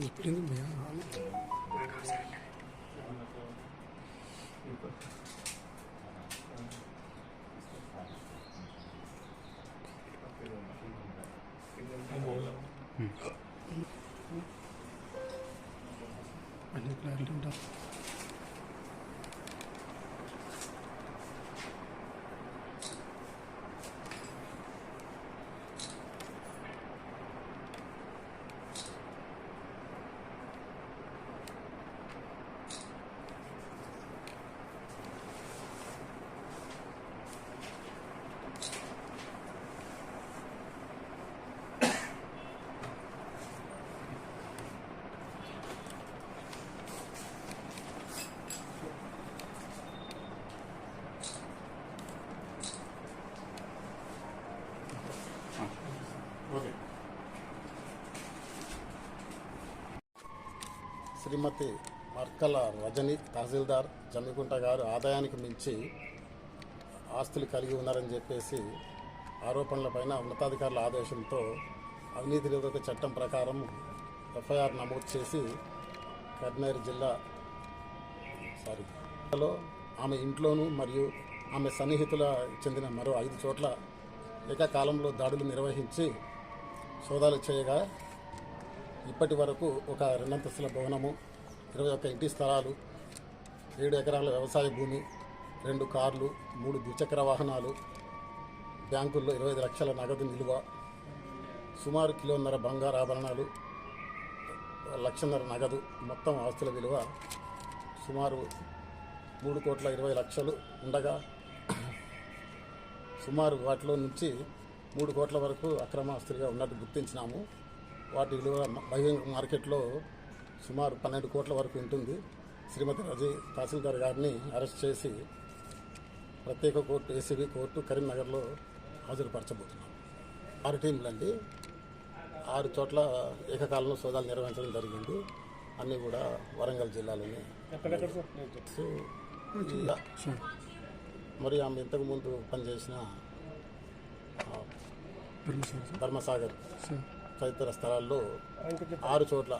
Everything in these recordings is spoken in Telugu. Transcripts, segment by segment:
이 뿌리는 뭐야? 감사합니다. 음. శ్రీమతి మర్కల రజని తహసీల్దార్ జమ్మికుంట గారు ఆదాయానికి మించి ఆస్తులు కలిగి ఉన్నారని చెప్పేసి ఆరోపణలపైన ఉన్నతాధికారుల ఆదేశంతో అవినీతి నిరోధక చట్టం ప్రకారం ఎఫ్ఐఆర్ నమోదు చేసి కర్నూలు జిల్లా సారీ లో ఆమె ఇంట్లోనూ మరియు ఆమె సన్నిహితుల చెందిన మరో ఐదు చోట్ల ఏకకాలంలో దాడులు నిర్వహించి సోదాలు చేయగా ఇప్పటి వరకు ఒక రెండంతస్తుల భవనము ఇరవై ఒక్క ఇంటి స్థలాలు ఏడు ఎకరాల వ్యవసాయ భూమి రెండు కార్లు మూడు ద్విచక్ర వాహనాలు బ్యాంకుల్లో ఇరవై ఐదు లక్షల నగదు నిల్వ సుమారు కిలోన్నర బంగారు ఆభరణాలు లక్షన్నర నగదు మొత్తం ఆస్తుల విలువ సుమారు మూడు కోట్ల ఇరవై లక్షలు ఉండగా సుమారు వాటిలో నుంచి మూడు కోట్ల వరకు అక్రమ ఆస్తులుగా ఉన్నట్టు గుర్తించినాము. వాటి విలువ బహిరంగ మార్కెట్లో సుమారు పన్నెండు కోట్ల వరకు ఉంటుంది. శ్రీమతి రజీ తహసీల్దార్ గారిని అరెస్ట్ చేసి ప్రత్యేక కోర్టు ఏసీబీ కోర్టు కరీంనగర్లో హాజరుపరచబోతున్నాం. ఆరు టీంలండి. ఆరు చోట్ల ఏకకాలంలో సోదాలు నిర్వహించడం జరిగింది. అన్నీ కూడా వరంగల్ జిల్లాలోనే మరి ఆమె ఇంతకుముందు పనిచేసిన ధర్మసాగర్ సార్. తదితర స్థలాల్లో. ఆరు చోట్ల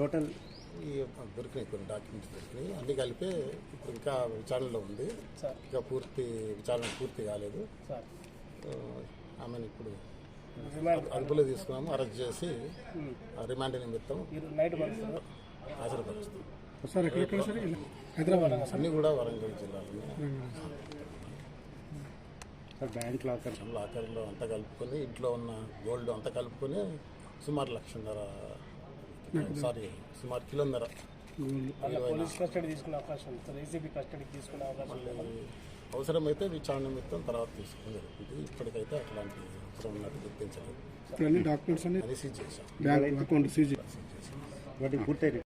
టోటల్ ఈ దొరికినాయి కొన్ని డాక్యుమెంట్స్ దొరికినాయి. అన్ని కలిపే ఇప్పుడు ఇంకా విచారణలో ఉంది. సార్. ఇంకా పూర్తి విచారణ పూర్తి కాలేదు. ఆమెను ఇప్పుడు రిమాండ్. అదుపులో తీసుకున్నాము. అరెస్ట్ చేసి రిమాండ్ నిమిత్తం ఈ నైట్ పంపిస్తారు? హాజరుపరుస్తాం. సార్ ఎక్కడెక్కడ సార్? హైదరాబాద్ అన్నీ కూడా వరంగల్ జిల్లాలోనే సార్ బ్యాంక్ లాకర్. లాకర్లో అంతా కలుపుకొని ఇంట్లో ఉన్న గోల్డ్ అంతా కలుపుకొని సుమారు లక్షన్నర సారీ సుమారు కిలోన్నర. పోలీస్ కస్టడీ తీసుకునే అవకాశం ఉంది సార్. ఏసీబీ కస్టడీకి తీసుకునే అవకాశం మళ్ళీ అవసరమైతే విచారణ నిమిత్తం తర్వాత తీసుకోవడం జరుగుతుంది. ఇప్పటికైతే అట్లాంటి అవసరం ఉన్నట్టు గుర్తించలేదు. డాక్యుమెంట్స్ అన్ని సీజ్ చేశాం. బ్యాంక్ అకౌంట్ సీజ్ చేశాం.